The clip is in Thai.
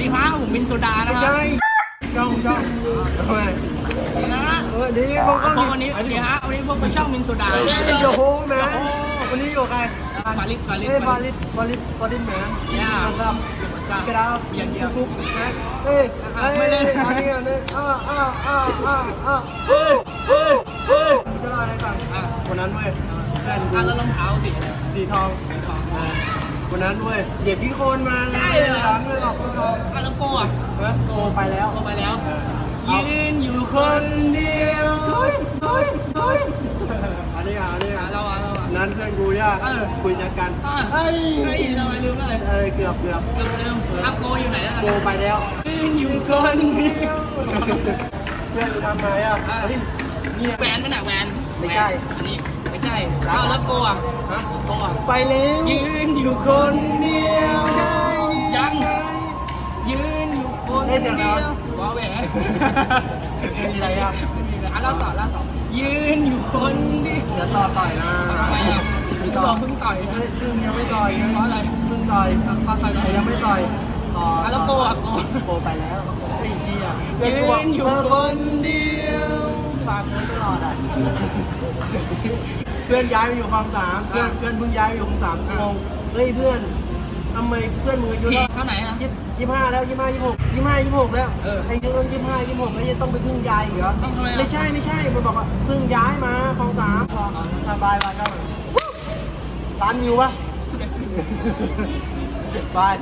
ดีฮะผมมินโซดานะไม่ฮะใช่จ้องจ้องทำไมนะฮะเออดีผมพก็วกวันนี้ดีฮะวันนี้พวกไปช่ามินโซดาโยโฮแมนวันนี้อยู่ใครฟาลิฟาลิสเฮ้ยฟาลิสฟาลิสฟาลิสแมน Yeah นะครับกระดาษอย่างเดียวทุกนะเฮ้ยเฮ้ยไม่เล่นอันนี้อันนี้อ่าอ่าอ่าอ่าอ่าเฮ้ยเฮ้ยเฮ้ยจะเล่าอะไรฟังอะวันนั้นเว้ยเพื่อนกูอะแล้วรองเท้าสีสีทอง สีทองอ่า นนั้นเว้ยเหยียบพี่โคนมาใช่เหรอ หลังเลยหรอกพี่โคนอะแล้วโกอะเฮ้ยโตไปแล้ว โกไปแล้วเออยืนอยู่คนเดียวทุยทุยทุยอันนี้อะอันนี้อะอะเราอะเราอะ นั้นเพื่อนกูเนี่ยเออ คุยกันอะเฮ้ยเฮ้ยทำไมลืมอะไรเออเกือบเกือบลืมลืมอะโกอยู่ไหนแล้วโตไปแล้วยืนอยู่คนเดียวเพื่อนกูทำไงอะอะเฮ้ยเนี่ยแหวนเป็นหนักแหวนไม่ใช่ อันนี้ ไม่ใช่อ้าวแล้วโกอะฮะโกอะไปแล้วยืนอยู่คนเดียวยังยืนอยู่คนเดียวว้าวแหวมีอะไรอะไม่มีเลยอะเล่าต่อเล่าต่อยืนอยู่คนเดียวเดี๋ยวต่อต่อยนะทำไมอะมีบต่ออกเพิ่งต่อยเฮ้ยเพิ่งยังไม่ต่อยนะเพราะอะไรเพิ่งต่อยอะก็ต่อยแต่ยังไม่ต่อยต่ออะแล้วโกอะโกโกไปแล้วไอ้เหี้ยยืนอยู่คนเดียว ฝากเงินตลอดอะ เพื่อนย้ายไปอยู่คลองสามเพื่อนเพื่อนเพิ่งย้ายไปอยู่คลองสามงงเฮ้ยเพื่อนทำไมเพื่อนมึงอายุพี่เท่าเท่าไหนอะ ยี่ยี่ห้าแล้วยี่ห้ายี่หกยี่ห้ายี่หกแล้วเออไอ้ยังยี่ห้ายี่หกแล้วยังต้องไปพึ่งยายอีกเหรอต้องทำไมอะ ไม่ใช่ไม่ใช่มันบอกว่าเพิ่งย้ายมาคลองสามพอสบายบายครับร้านวิวปะ บาย